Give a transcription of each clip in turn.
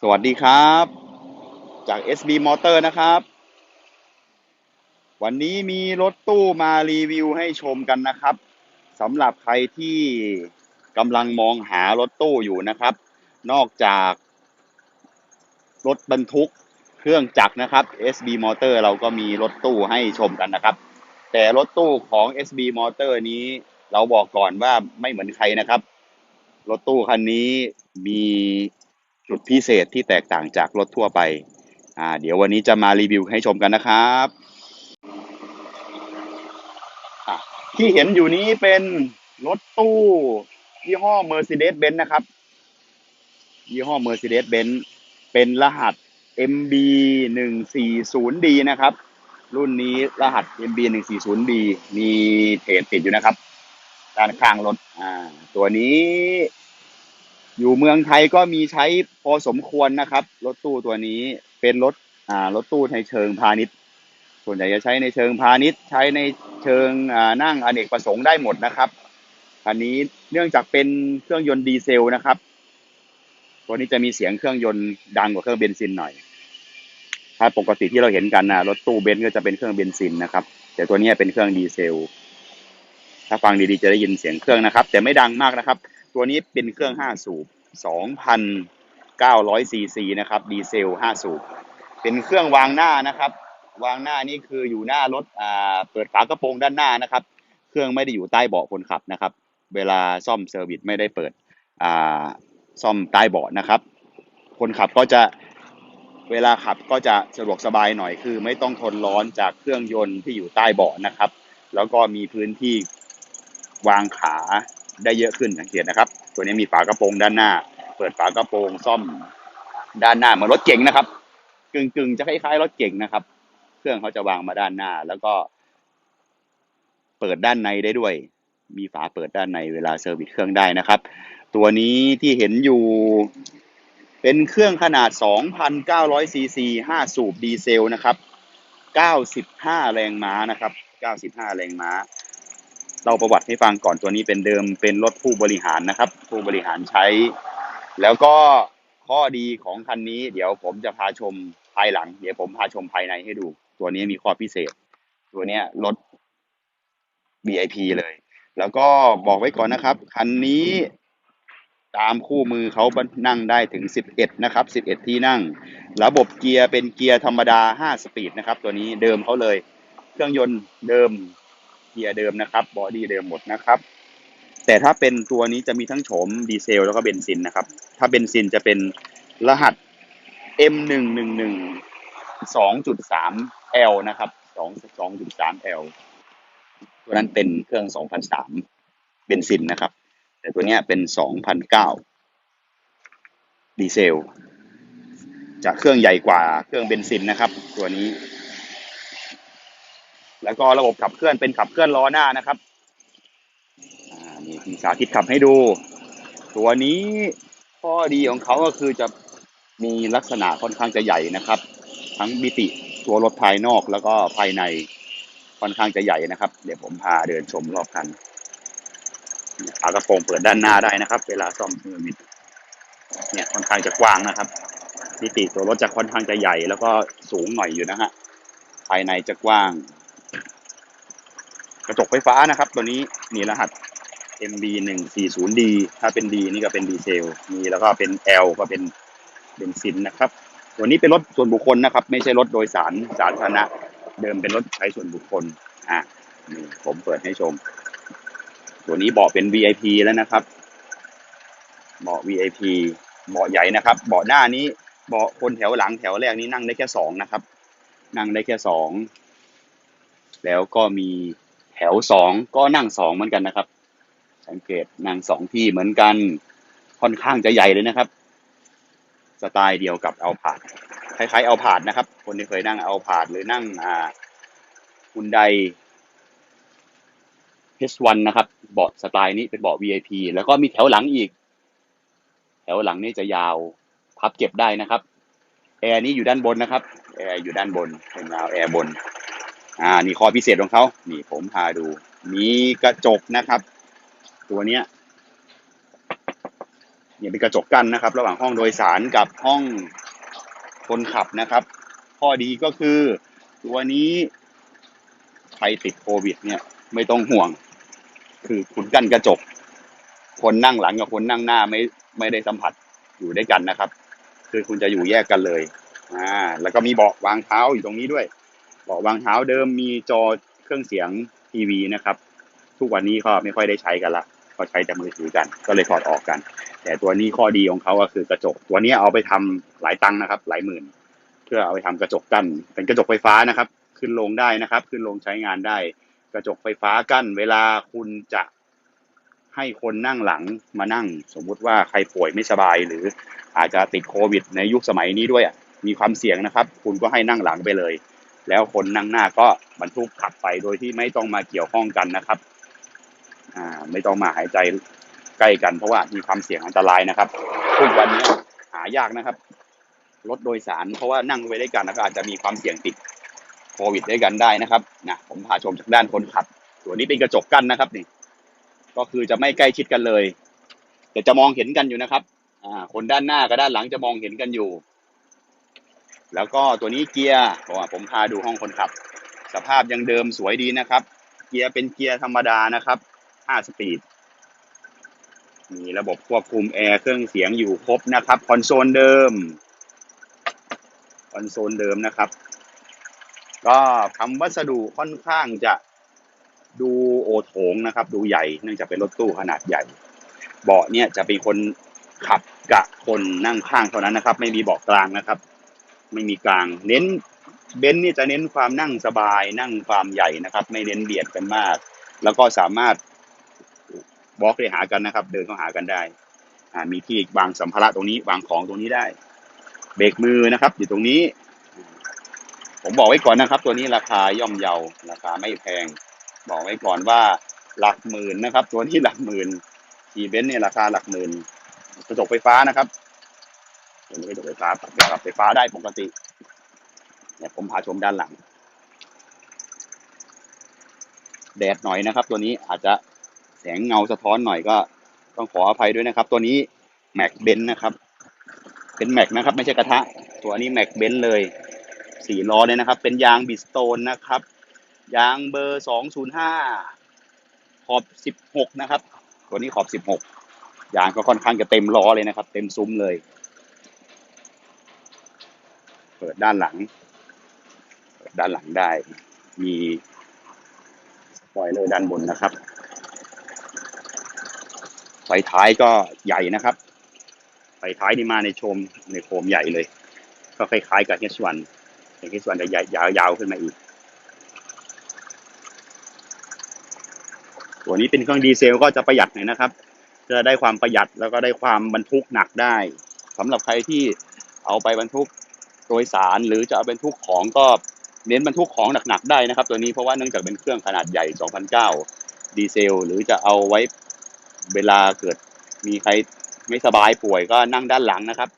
สวัสดีครับ จาก SB Motor นะครับ วันนี้มีรถตู้มารีวิวให้ชมกันนะครับสำหรับใครที่กำลังมองหารถตู้อยู่นะครับ นอกจากรถบรรทุกเครื่องจักรนะครับ SB Motor เราก็มีรถตู้ให้ชมกันนะครับ แต่รถตู้ของ SB Motor นี้เราบอกก่อนว่าไม่เหมือนใครนะครับ รถตู้คันนี้มี จุดพิเศษที่แตกต่างจากรถทั่วไป อ่า เดี๋ยววันนี้จะมารีวิวให้ชมกันนะครับอะที่เห็นอยู่นี้เป็นรถตู้ยี่ห้อ Mercedes-Benz นะครับ ยี่ห้อ Mercedes-Benz เป็นรหัส MB 140D นะครับ รุ่นนี้รหัส MB 140D มีเพจติดอยู่นะครับ ด้านข้างรถ อ่า ตัวนี้ อยู่เมืองไทยก็มีใช้พอสมควรนะครับ รถตู้ตัวนี้เป็นรถอ่ารถตู้ในเชิงพาณิชย์ ส่วนใหญ่จะใช้ในเชิงพาณิชย์ ใช้ในเชิงอ่านั่งอเนกประสงค์ได้หมดนะครับอันนี้เนื่องจากเป็นเครื่องยนต์ดีเซลนะครับ ตัวนี้จะมีเสียงเครื่องยนต์ดังกว่าเครื่องเบนซินหน่อย ถ้าปกติที่เราเห็นกันนะรถตู้เบนซ์ก็จะเป็นเครื่องเบนซินนะครับ แต่ตัวนี้เป็นเครื่องดีเซล ถ้าฟังดีๆจะได้ยินเสียงเครื่องนะครับ แต่ไม่ดังมากนะครับ ตัวนี้เป็นเครื่อง 5 สูบ 2,900ซีซีนะครับ ดีเซล 5 สูบ เป็นเครื่องวางหน้านะครับ วางหน้านี่คืออยู่หน้ารถอ่าเปิดฝากระโปรงด้านหน้านะครับ เครื่องไม่ได้อยู่ใต้เบาะคนขับนะครับ เวลาซ่อมเซอร์วิสไม่ได้เปิดอ่าซ่อมใต้เบาะนะครับ คนขับก็จะเวลาขับก็จะสะดวกสบายหน่อยคือ ไม่ต้องทนร้อนจากเครื่องยนต์ที่อยู่ใต้เบาะนะครับ แล้วก็มีพื้นที่วางขา ได้เยอะขึ้นสังเกตนะครับ ตัวนี้มีฝากระโปรงด้านหน้า เปิดฝากระโปรงซ่อมด้านหน้าเหมือนรถเก๋งนะครับ กึ่งๆจะคล้ายๆรถเก๋งนะครับ เครื่องเขาจะวางมาด้านหน้า แล้วก็ เปิดด้านในได้ด้วย มีฝาเปิดด้านในเวลาเซอร์วิสเครื่องได้นะครับ ตัวนี้ที่เห็นอยู่เป็นเครื่องขนาด 2,900 ซีซี 5 สูบดีเซลนะครับ 95 แรงม้านะครับ 95 แรงม้า เราประวัติให้ฟังก่อนตัวนี้เป็นเดิมเป็นรถผู้บริหารนะครับ ผู้บริหารใช้ แล้วก็ข้อดีของคันนี้ เดี๋ยวผมจะพาชมภายหลัง เดี๋ยวผมพาชมภายในให้ดู ตัวนี้มีข้อพิเศษ ตัวเนี้ยรถ VIP เลย แล้วก็บอกไว้ก่อนนะครับ คันนี้ตามคู่มือเขานั่งได้ถึง 11 นะครับ 11 ที่นั่ง ระบบเกียร์เป็นเกียร์ธรรมดา 5 สปีดนะครับ ตัวนี้เดิมเขาเลย เครื่องยนต์เดิม เกียร์เดิมนะครับบอดี้เดิมหมดนะครับ แต่ถ้าเป็นตัวนี้จะมีทั้งโฉมดีเซลแล้วก็เบนซินนะครับ ถ้าเบนซินจะเป็นรหัส M111 2.3L นะครับ2 2.3L ตัวนั้นเป็นเครื่อง2003เบนซินนะครับ แต่ตัวนี้เป็น2009ดีเซลจะเครื่องใหญ่กว่าเครื่องเบนซินนะครับ ตัวนี้ แล้วก็ระบบขับเคลื่อนเป็นขับเคลื่อนล้อหน้านะครับนี่มีสาธิตขับให้ดู ตัวนี้ข้อดีของเขาก็คือจะมีลักษณะค่อนข้างจะใหญ่นะครับ ทั้งมิติตัวรถภายนอกแล้วก็ภายในค่อนข้างจะใหญ่นะครับ เดี๋ยวผมพาเดินชมรอบคันฝากระโปรงเปิดด้านหน้าได้นะครับ เวลาซ่อมเซอร์วิสเนี่ยค่อนข้างจะกว้างนะครับมิติตัวรถจะค่อนข้างจะใหญ่ แล้วก็สูงหน่อยอยู่นะฮะภายในจะกว้าง กระจกไฟฟ้านะครับ ตัวนี้มีรหัส MB 1 4 0 D ถ้าเป็น D นี่ก็เป็นดีเซลมีแล้วก็เป็น L ก็เป็นเบนซินนะครับ ตัวนี้เป็นรถส่วนบุคคลนะครับ ไม่ใช่รถโดยสารสาธารณะ เดิมเป็นรถใช้ส่วนบุคคลอะนี่ผมเปิดให้ชม ตัวนี้เบาะเป็น VIP แล้วนะครับเบาะ VIP เบาะใหญ่นะครับ เบาะหน้านี้เบาะคนแถวหลังแถวแรกนี้นั่งได้แค่สองนะครับ นั่งได้แค่สองแล้วก็มี แถวสองก็นั่งสองเหมือนกันนะครับ สังเกตนั่งสองที่เหมือนกันค่อนข้างจะใหญ่เลยนะครับ สไตล์เดียวกับเอาผาดคล้ายๆเอาผาดนะครับ คนที่เคยนั่งเอาผาดหรือนั่งอ่าฮุนได H1 นะครับเบาะสไตล์นี้เป็นเบาะ VIP แล้วก็มีแถวหลังอีก แถวหลังนี่จะยาวพับเก็บได้นะครับแอร์นี้อยู่ด้านบนนะครับแอร์อยู่ด้านบนเป็นราวแอร์บน อ่านี่ข้อพิเศษของเขานี่ผมพาดู มีกระจกนะครับ ตัวเนี้ยมนี่ยเป็นกระจกกั้นนะครับ ระหว่างห้องโดยสารกับห้องคนขับนะครับ ข้อดีก็คือตัวนี้ใครติดโควิด เนี่ย ไม่ต้องห่วง คือคุณกั้นกระจก คนนั่งหลังกับคนนั่งหน้าไม่ไม่ได้สัมผัสอยู่ด้วยกันนะครับ คือคุณจะอยู่แยกกันเลยอ่าแล้วก็มีเบาะวางเท้าอยู่ตรงนี้ด้วย เบาะวางเท้าเดิมมีจอเครื่องเสียงทีวีนะครับ ทุกวันนี้ก็ไม่ค่อยได้ใช้กันละก็ใช้แต่มือถือกัน ก็เลยถอดออกกัน แต่ตัวนี้ข้อดีของเขาก็คือกระจก ตัวนี้เอาไปทำหลายตังค์นะครับ หลายหมื่น เพื่อเอาไปทำกระจกกั้น เป็นกระจกไฟฟ้านะครับ ขึ้นลงได้นะครับ ขึ้นลงใช้งานได้ กระจกไฟฟ้ากั้น เวลาคุณจะให้คนนั่งหลังมานั่ง สมมุติว่าใครป่วยไม่สบาย หรืออาจจะติดโควิด ในยุคสมัยนี้ด้วยมีความเสี่ยงนะครับ คุณก็ให้นั่งหลังไปเลย แล้วคนนั่งหน้าก็บรรทุกขับไปโดยที่ไม่ต้องมาเกี่ยวข้องกันนะครับ อ่า ไม่ต้องมาหายใจใกล้กันเพราะว่ามีความเสี่ยงอันตรายนะครับทุกวันนี้หายากนะครับ รถโดยสารเพราะว่านั่งไปด้วยกันแล้วก็อาจจะมีความเสี่ยงติดโควิดด้วยกันได้นะครับนะผมพาชมจากด้านคนขับตัวนี้เป็นกระจกกั้นนะครับนี่ ก็คือจะไม่ใกล้ชิดกันเลย แต่จะมองเห็นกันอยู่นะครับ อ่า คนด้านหน้ากับด้านหลังจะมองเห็นกันอยู่ แล้วก็ตัวนี้เกียร์ผมพาดูห้องคนขับ สภาพยังเดิมสวยดีนะครับ เกียร์เป็นเกียร์ธรรมดานะครับ 5 สปีด มีระบบควบคุมแอร์เครื่องเสียงอยู่ครบนะครับ คอนโซลเดิม คอนโซลเดิมนะครับ ก็ทำวัสดุค่อนข้างจะดูโอโถงนะครับ ดูใหญ่เนื่องจากเป็นรถตู้ขนาดใหญ่ เบาะเนี่ยจะเป็นคนขับกับคนนั่งข้างเท่านั้นนะครับ ไม่มีเบาะกลางนะครับ ไม่มีกลาง เน้นเบนซ์นี่จะเน้นความนั่งสบาย นั่งความใหญ่นะครับ ไม่เน้นเบียดกันมาก แล้วก็สามารถบล็อกไปหากันนะครับ เดินเข้าหากันได้อ่ามีที่วางสัมภาระตรงนี้วางของตรงนี้ได้ เบรกมือนะครับ อยู่ตรงนี้ ผมบอกไว้ก่อนนะครับ ตัวนี้ราคาย่อมเยาราคาไม่แพง บอกไว้ก่อนว่าหลักหมื่นนะครับ ตัวนี้หลักหมื่นขี่เบนซ์เนี่ยราคาหลักหมื่นกระจกไฟฟ้านะครับกระจก ฟฟ้าปรับระดับไฟฟ้าได้ปกติ เนี่ยผมพาชมด้านหลัง แดดหน่อยนะครับ ตัวนี้อาจจะแสงเงาสะท้อนหน่อยก็ต้องขออภัยด้วยนะครับ ตัวนี้แม็กเบนนะครับ เป็นแม็กนะครับ ไม่ใช่กระทะ ตัวนี้แม็กเบนเลยสี่ล้อเลยนะครับ เป็นยางบิสโตนนะครับ ยางเบอร์สองศูนย์ห้าขอบสิบหกนะครับ ตัวนี้ขอบสิบหกยางก็ค่อนข้างจะเต็มล้อเลยนะครับ เต็มซุ้มเลย ปิดด้านหลัง เปิดด้านหลังได้ มีสปอยเลอร์ด้านบนนะครับ ไฟท้ายก็ใหญ่นะครับ ไฟท้ายนี่มาในโชมในโคมใหญ่เลย ก็คล้ายๆกับ H1 แต่ H1 จะใหญ่ยาวๆขึ้นมาอีก ตัวนี้เป็นเครื่องดีเซลก็จะประหยัดหน่อยนะครับ จะได้ความประหยัดแล้วก็ได้ความบรรทุกหนักได้สำหรับใครที่เอาไปบรรทุก โดยสารหรือจะเอาบรรทุกของก็เน้นบรรทุกของหนักๆได้นะครับ ตัวนี้เพราะว่าเนื่องจากเป็นเครื่องขนาดใหญ่ 2009 ดีเซล หรือจะเอาไว้เวลาเกิดมีใครไม่สบายป่วยก็นั่งด้านหลังนะครับ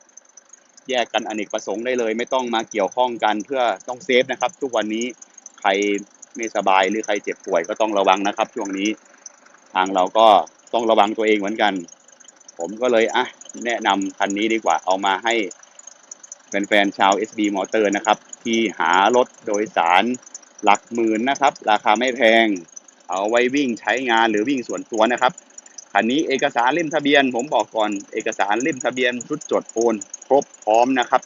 แยกกันอเนกประสงค์ได้เลย ไม่ต้องมาเกี่ยวข้องกันเพื่อต้องเซฟนะครับ ทุกวันนี้ใครไม่สบายหรือใครเจ็บป่วยก็ต้องระวังนะครับ ช่วงนี้ทางเราก็ต้องระวังตัวเองเหมือนกัน ผมก็เลยอะแนะนำคันนี้ดีกว่าเอามาให้ แฟนๆชาว SB Motor นะครับ ที่หารถโดยสารหลักหมื่นนะครับ ราคาไม่แพง เอาไว้วิ่งใช้งานหรือวิ่งส่วนตัวนะครับคันนี้เอกสารเล่มทะเบียน ผมบอกก่อนเอกสารเล่มทะเบียนชุดจดโอนครบพร้อมนะครับ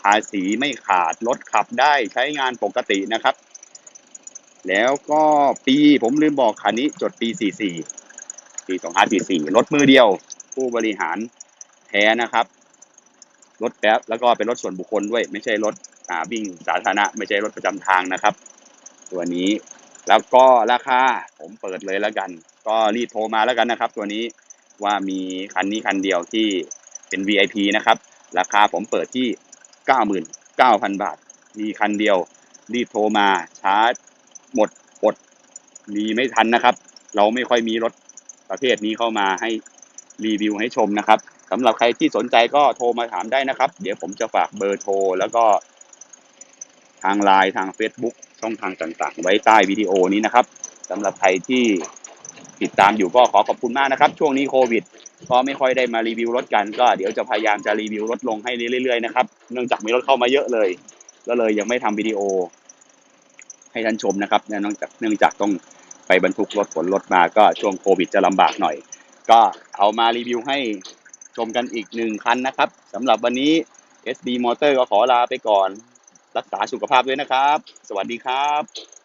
ภาษีไม่ขาดรถขับได้ใช้งานปกตินะครับ แล้วก็ปีผมลืมบอกคันนี้จดปี 44ปี2544รถมือเดียว ผู้บริหารแท้นะครับ รถแป๊บแล้วก็เป็นรถส่วนบุคคลด้วย ไม่ใช่รถอ่าวิ่งสาธารณะ ไม่ใช่รถประจำทางนะครับ ตัวนี้แล้วก็ราคาผมเปิดเลยแล้วกัน ก็รีบโทรมาแล้วกันนะครับ ตัวนี้ว่ามีคันนี้คันเดียวที่เป็น VIP นะครับ ราคาผมเปิดที่ 99,000 บาท มีคันเดียว รีบโทรมาช้าหมดอดมีไม่ทันนะครับ เราไม่ค่อยมีรถประเภทนี้เข้ามาให้รีวิวให้ชมนะครับ สำหรับใครที่สนใจก็โทรมาถามได้นะครับ เดี๋ยวผมจะฝากเบอร์โทร แล้วก็ ทางไลน์ทาง Facebook ช่องทางต่างๆ ไว้ใต้วิดีโอนี้นะครับสำหรับใครที่ติดตามอยู่ก็ขอขอบคุณมากนะครับ ช่วงนี้โควิด ก็ไม่ค่อยได้มารีวิวรถกันก็เดี๋ยวจะพยายามจะรีวิวรถลงให้เรื่อยๆนะครับเนื่องจากมีรถเข้ามาเยอะเลย ก็เลยยังไม่ทำวิดีโอ ให้ท่านชมนะครับเนื่องจากเนื่องจากต้องไปบรรทุกรถขนรถมาก็ช่วงโควิดจะลำบากหน่อย ก็เอามารีวิวให้ ชมกันอีกหนึ่งคันนะครับสำหรับวันนี้ SB Motor ก็ขอลาไปก่อน รักษาสุขภาพด้วยนะครับ สวัสดีครับ